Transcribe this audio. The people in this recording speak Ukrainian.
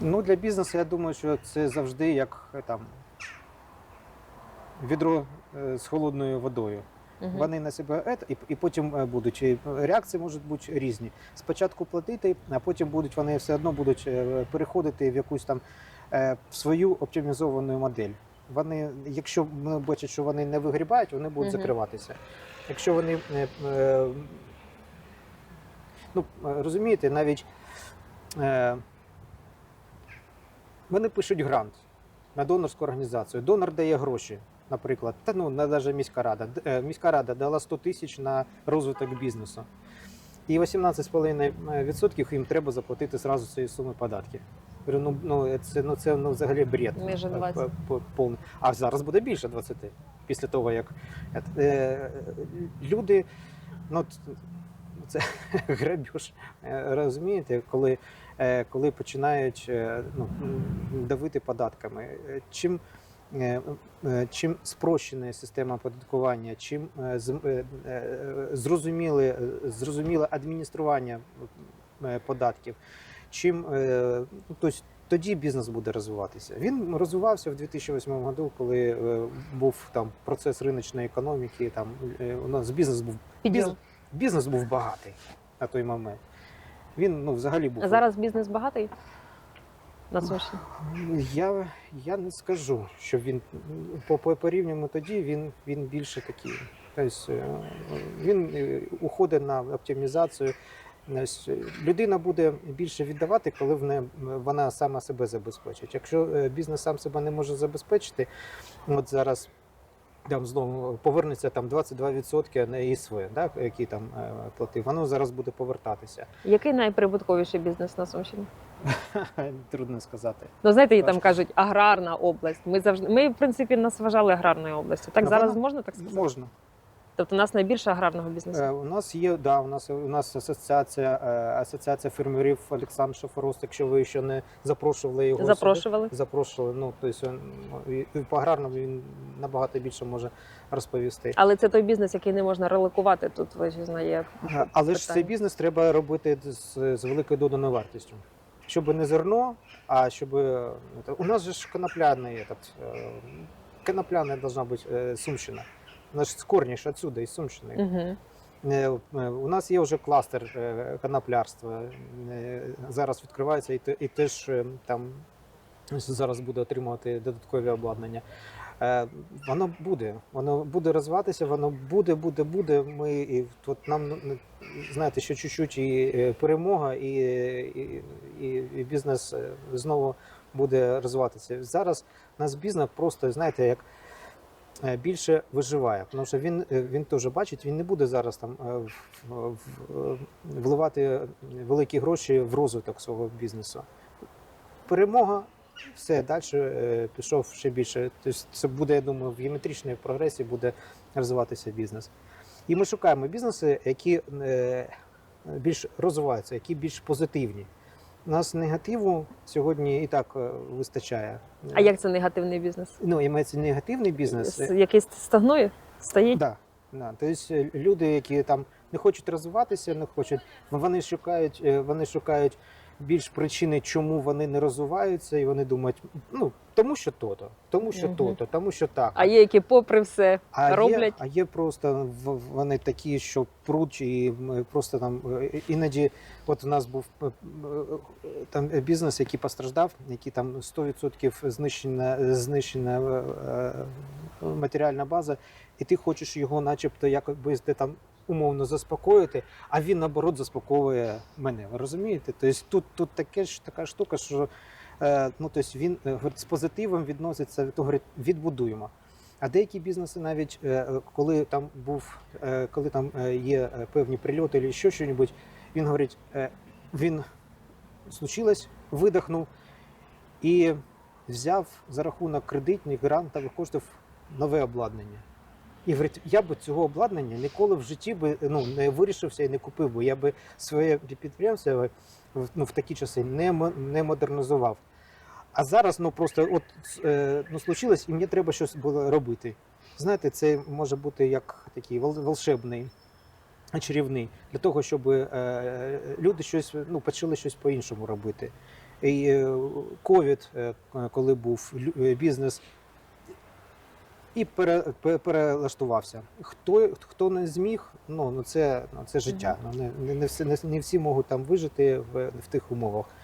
Ну, для бізнесу, я думаю, що це завжди як е, там відро е, з холодною водою. Мгм. Вони на себе і, і потім е, будуть і реакції можуть бути різні. Спочатку платити, а потім будуть вони все одно будуть е, переходити в якусь там е, в свою оптимізовану модель. Вони, якщо вони бачать, що вони не вигрібають, вони будуть Мгм. закриватися. Якщо вони е, е, ну, е, розумієте, навіть е, вони пишуть грант на донорську організацію. Донор дає гроші, наприклад. Та ну навіть міська рада. Е, Міська рада дала 100 тисяч на розвиток бізнесу. І 18,5% їм треба заплатити зразу цієї суми податки. Говорю, Ну, ну це ну це ну взагалі бред. Майже 20. п- п- повний. А зараз буде більше 20, після того як е, люди, ну це грабіж, е, розумієте, коли, е, коли починають е, ну, давити податками. Чим Чим спрощена система оподаткування, чим зрозуміле, зрозуміле адміністрування податків, чим тобто, тоді бізнес буде розвиватися. Він розвивався в 2008 году, коли був там процес риночної економіки. Там у нас бізнес був Підйом. Бізнес, був багатий на той момент. Він ну взагалі був А зараз бізнес багатий на Сумщині? я, я не скажу, що він по, по порівнянню тоді він, він більше такий. Тобто е, він е, уходить на оптимізацію. Тобто, Людина буде більше віддавати, коли в не, вона сама себе забезпечить. Якщо е, бізнес сам себе не може забезпечити, от зараз там знову повернеться там 22% на ІСВ, да, які там е, платив, воно зараз буде повертатися. Який найприбутковіший бізнес на Сумщині? Трудно сказати. Ну знаєте, їй там кажуть аграрна область. Ми завжди ми, в принципі, нас вважали аграрною областю. Так Ну, зараз вона- можна так сказати? Можна. Тобто у нас найбільше аграрного бізнесу. Е, У нас є да, у нас у нас асоціація е, асоціація фермерів Олександр Шафорост. Якщо ви ще не запрошували його сюди, Запрошували. запрошували. Ну тобто по аграрному він набагато більше може розповісти. Але це той бізнес, який не можна релокувати. Тут ви ж знає. Е, Але ж цей бізнес треба робити з, з великою доданою вартістю. Щоб не зерно, а щоб е, у нас же ж конопляний этот, е, конопляна должна бути Сумщина. Вона ж з корні ж отсюда, із Сумщини. Угу. У нас є вже кластер е, коноплярства. Зараз відкривається і, і теж там зараз буде отримувати додаткові обладнання. Воно буде, воно буде розвиватися, воно буде, буде, буде. Ми і от нам ну, знаєте, що чуть-чуть і перемога, і, і, і, бізнес знову буде розвиватися. Зараз у нас бізнес просто, знаєте, як більше виживає, тому що він, е, він теж бачить, він не буде зараз там е, вливати великі гроші в розвиток свого бізнесу. Перемога, все далі е, пішов ще більше. Тобто це буде, я думаю, в геометричній прогресії буде розвиватися бізнес. І ми шукаємо бізнеси, які е, більш розвиваються, які більш позитивні. У нас негативу сьогодні і так е, вистачає. А як це негативний бізнес? Ну, і це негативний бізнес. С- Якийсь стагнує? Стоїть? Да, да. Тобто е, люди, які там не хочуть розвиватися, не хочуть, вони шукають, е, вони шукають більш причини, чому вони не розвиваються, і вони думають, ну тому що то-то, тому що то-то, тому що так. А є які, попри все, А роблять. Є, а є просто вони такі, що пруть, і просто там е, іноді, от у нас був е, е, там бізнес, який постраждав, який там 100% знищена, знищена матеріальна база, і ти хочеш його, начебто, якби де там умовно заспокоїти, а він наоборот заспокоює мене. Ви розумієте? Тобто тут, тут таке ж така штука, що ну, тобто він е, з позитивом відноситься, то говорить, відбудуємо. А деякі бізнеси навіть е, коли там був, е, коли там е, є е, певні прильоти або ще щось, він говорить, е, він случилось, видихнув і взяв за рахунок кредитних грантових коштів нове обладнання. І говорить, я би цього обладнання ніколи в житті би ну, не вирішився і не купив, бо я би своє підприємство ну, в такі часи не, не модернізував. А зараз ну просто от е, ну, случилось, і мені треба щось було робити. Знаєте, це може бути як такий волшебний, чарівний, для того, щоб е, люди щось ну, почали щось по-іншому робити. І е, ковід, е, коли був е, бізнес, і пере, пе- перелаштувався. Хто, хто не зміг, ну, ну це, ну це життя. Ну, не, не, не, всі, не, не всі можуть там вижити в, в тих умовах.